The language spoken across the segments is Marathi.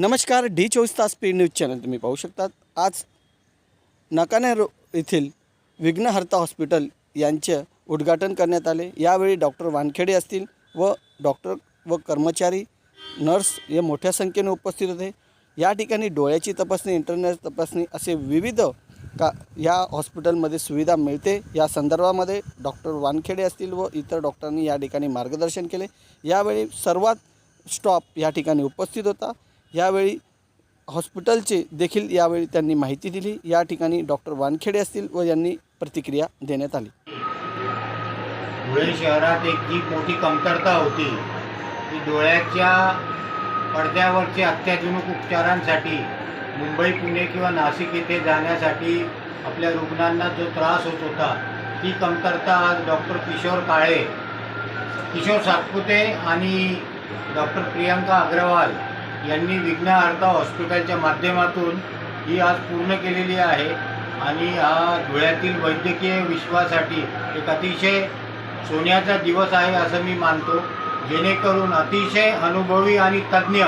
नमस्कार डी चोवीस तास पी न्यूज चॅनल तुम्ही पाहू शकतात. आज नकानेर येथील विघ्नहर्ता हॉस्पिटल यांचे उद्घाटन करण्यात आले. यावेळी डॉक्टर वानखेडे असतील व डॉक्टर व कर्मचारी नर्स हे मोठ्या संख्येने उपस्थित होते. या ठिकाणी डोळ्याची तपासणी इंटरनेट तपासणी असे विविध का या हॉस्पिटलमध्ये सुविधा मिळते. या संदर्भामध्ये डॉक्टर वानखेडे असतील व इतर डॉक्टरांनी या ठिकाणी मार्गदर्शन केले. यावेळी सर्वात स्टॉप या ठिकाणी उपस्थित होता. यावेळी हॉस्पिटलचे देखील यावेळी त्यांनी माहिती दिली. या ठिकाणी डॉक्टर वानखेडे असतील व यांनी प्रतिक्रिया देण्यात आली. धुळे शहरात एक जी मोठी कमतरता होती की डोळ्याच्या पडद्यावरचे अत्याधुनिक उपचारांसाठी मुंबई पुणे किंवा नाशिक येथे जाण्यासाठी आपल्या रुग्णांना जो त्रास होत होता ती कमतरता आज डॉक्टर किशोर काळे किशोर सातपुते आणि डॉक्टर प्रियंका अग्रवाल यांनी विघ्नहर्ता हॉस्पिटलच्या माध्यमातून ही आज पूर्ण केलेली आहे आणि हा धुळ्यातील वैद्यकीय विश्वासाठी एक अतिशय सोन्याचा दिवस आहे असं मी मानतो. जेणेकरून अतिशय अनुभवी आणि तज्ज्ञ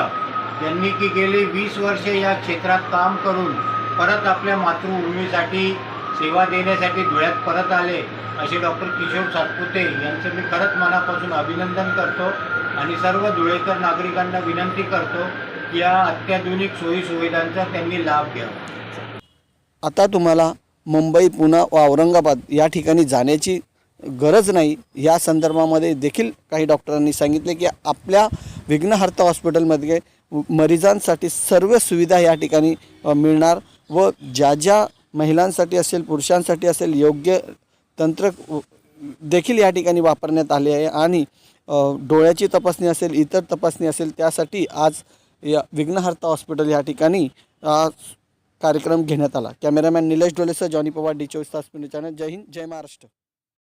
यांनी की गेली वीस वर्षे या क्षेत्रात काम करून परत आपल्या मातृभूमीसाठी सेवा देण्यासाठी धुळ्यात परत आले असे डॉक्टर किशोर सातपुते यांचं मी खरंच मनापासून अभिनंदन करतो. आणि सर्व धुळेकर नागरिकांना विनंती करतो की या अत्याधुनिक सोयीसुविधांचा त्यांनी लाभ घ्यावा आता तुम्हाला मुंबई पुणे व औरंगाबाद या ठिकाणी जाण्याची गरज नाही या संदर्भामध्ये देखील काही डॉक्टरांनी सांगितले की आपल्या विघ्नहर्ता हॉस्पिटलमध्ये मरीजांसाठी सर्व सुविधा या ठिकाणी मिळणार व ज्या ज्या महिलांसाठी असेल पुरुषांसाठी असेल योग्य तंत्र देखील या ठिकाणी वापरण्यात आले आहे आणि डोळ्याची तपासणी असेल इतर तपासणी असेल त्यासाठी आज या विघ्नहर्ता हॉस्पिटल या ठिकाणी कार्यक्रम घेण्यात आला. कॅमेरामॅन निलेश डोलेसह जॉनी पवार डी चोवीस तास चॅनल. जय हिंद जय महाराष्ट्र.